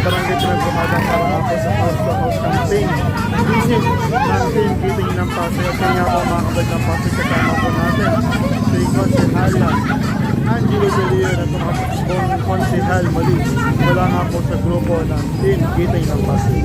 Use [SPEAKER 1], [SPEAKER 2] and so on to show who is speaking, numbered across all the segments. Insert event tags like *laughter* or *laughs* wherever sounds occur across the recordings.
[SPEAKER 1] barangay Pinagbuhatan para po sa house to house campaign. Visit ng team Kiting ng Pasig at kanya po mga kapag ng Pasig kasama po natin si Consihala Angelo De Leo na tumatakbong konsehal muli mula nga po sa grupo ng team Kiting ng Pasig.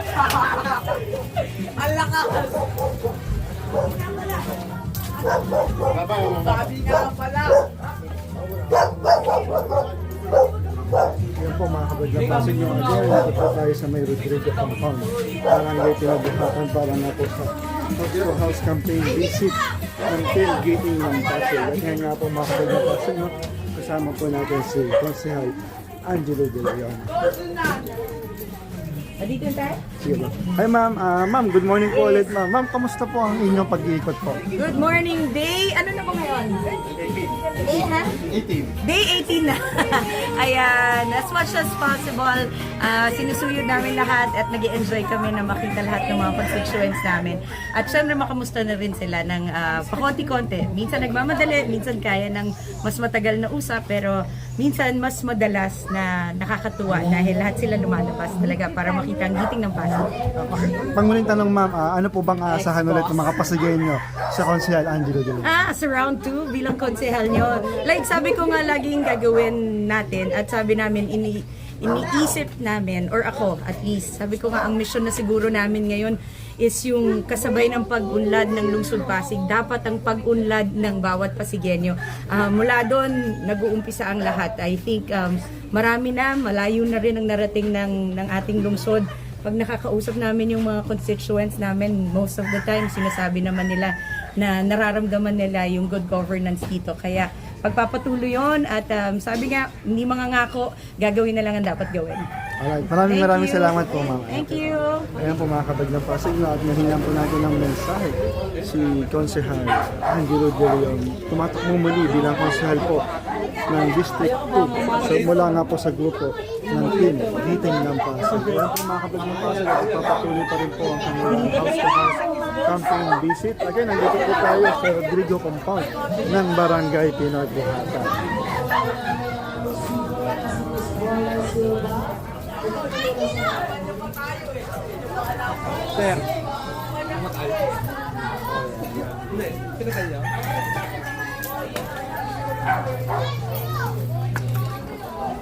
[SPEAKER 1] Yan po mga nyo again. Dito po tayo sa may Rodrigo Compound. Barangay Pinagbuhatan para na po sa to House Campaign Visit ng tailgating ng Pasig. At yan nga po mga kabaglang pasig nyo. Kasama po natin si Consehal Angelo De Leon.
[SPEAKER 2] Dito tayo?
[SPEAKER 1] Sige ba? Hi ma'am, Ah, ma'am, good morning po ulit ma'am. Ma'am, kamusta po ang inyong pag-iikot po?
[SPEAKER 2] Good morning, day. Ano na po ngayon? Day, ha?
[SPEAKER 1] 18.
[SPEAKER 2] Day 18 na. *laughs* Ayan, as much as possible, ah, sinusuyod namin lahat at nag enjoy kami na makita lahat ng mga constituents namin. At syempre makamusta na rin sila ng ah, pakonti-konti. Minsan nagmamadali, minsan kaya ng mas matagal na usap, pero minsan mas madalas na nakakatuwa dahil lahat sila lumalabas talaga para makita ang giting ng Pasig.
[SPEAKER 1] Panguling tanong ma'am, ah, ano po bang aasahan ulit ng mga Pasigenyo sa Consehal Angelo De Leon?
[SPEAKER 2] Ah, sa round 2 bilang konsehal nyo. Like sabi ko nga laging gagawin natin at sabi namin ini iniisip namin or ako at least sabi ko nga ang mission na siguro namin ngayon is yung kasabay ng pag-unlad ng lungsod Pasig. Dapat ang pag-unlad ng bawat Pasigenyo. Ah, mula doon nag-uumpisa ang lahat. I think um, marami na malayo na rin ang narating ng ng ating lungsod. Pag nakakausap namin yung mga constituents namin, most of the time, sinasabi naman nila na nararamdaman nila yung good governance dito. Kaya pagpapatuloy yon at um, sabi nga, hindi mga ngako, gagawin na lang ang dapat gawin.
[SPEAKER 1] Alright, maraming
[SPEAKER 2] Thank
[SPEAKER 1] maraming
[SPEAKER 2] you.
[SPEAKER 1] salamat po ma'am.
[SPEAKER 2] Thank you.
[SPEAKER 1] Ayan po mga kabaglang pasig no, at nahingan po natin ng mensahe si Consehal Angelo De Leon. Tumatakbo muli bilang konsehal po ng District 2 so, mula nga po sa grupo ng team Giting ng Pasig. Ayan po mga kabaglang pasig at ipapatuloy pa rin po ang kanilang house to house campaign visit. Again, nandito po tayo sa Rodrigo Compound ng Barangay Pinagbuhatan. Sir,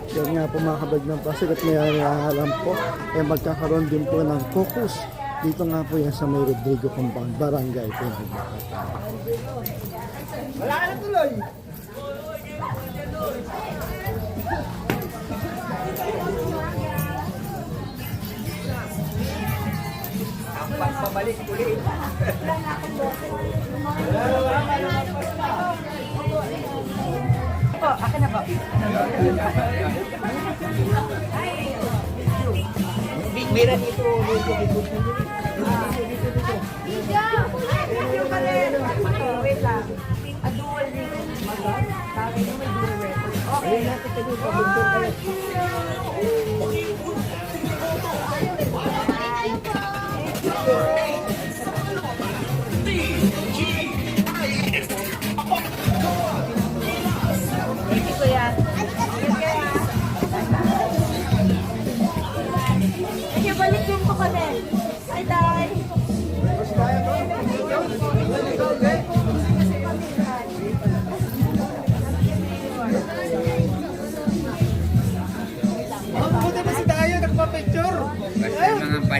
[SPEAKER 1] Yan nga po mga kabag ng pasig at may alam po eh magkakaroon din po ng focus dito nga po yan sa may Rodrigo Compound, Barangay Pinagbuhatan.
[SPEAKER 3] Wala na tuloy! babalik ulit.
[SPEAKER 2] Po, akin na po.
[SPEAKER 3] Mira dito, dito, dito.
[SPEAKER 2] Yung pala, wait lang. A dual ring. Mo may dual record. Okay. Thank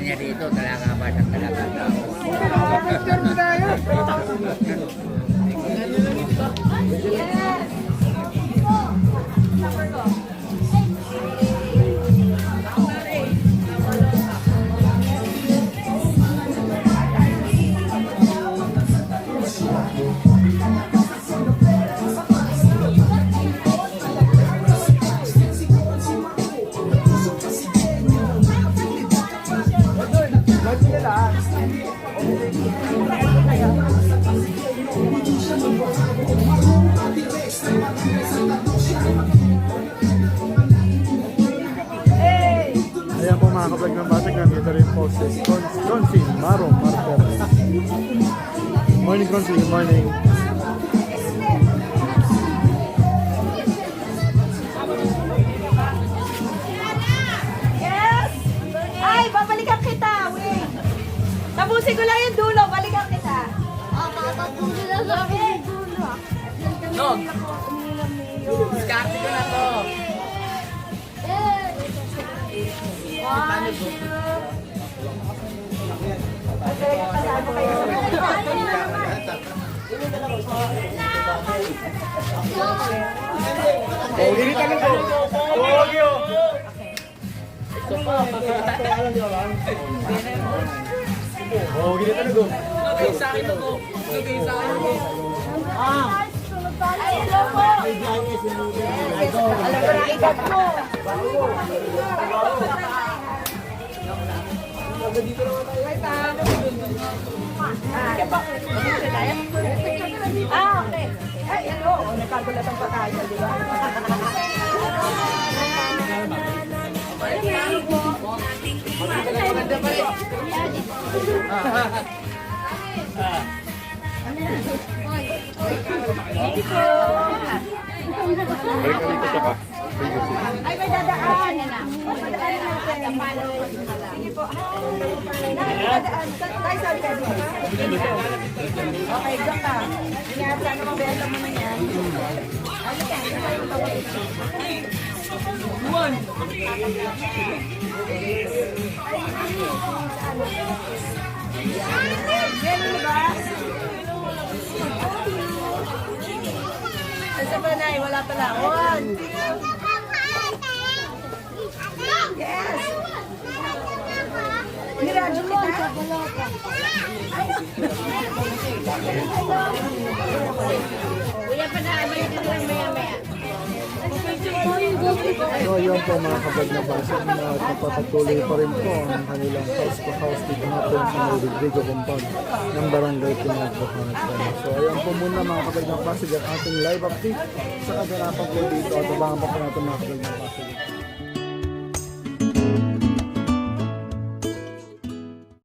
[SPEAKER 4] panya dito, talaga ba sa talaga tao.
[SPEAKER 3] Picture
[SPEAKER 1] Ayan po mga kablog ng basig, nandito rin po si Con- Consi Maro Marter. Morning Consi, good morning.
[SPEAKER 2] Yes! Ay, babalikan kita! Wait! Tapusin ko lang yung
[SPEAKER 4] No! Diskarte ko na to.
[SPEAKER 3] Oh, dili ka nito. Tuwag yun. Oh, gini ka nito.
[SPEAKER 2] Ay, hello po! Alam ko na ikat mo. Ah, okay. Ay, hello. Nagkagulatan pa tayo, di ba? Ay, may dadaan. Dadaan natin. Sige po. Dadaan. Tayo sabi ka dito. Okay, go ka. Ingat, sana mabenta mo na yan. Ano yan? Ganun ba? Sa panay, wala pala. One, two, yes! Niradyo kita? Kuya pa na, may dito lang maya maya.
[SPEAKER 1] So yun po mga kablog na basig na napapatuloy pa rin po ang kanilang house to house dito natin sa may Rodrigo Compound ng Barangay Pinagpo So ayan po muna mga kablog na basig ang ating live update sa kaganapan po dito at abangan pa po natin mga kablog na basig.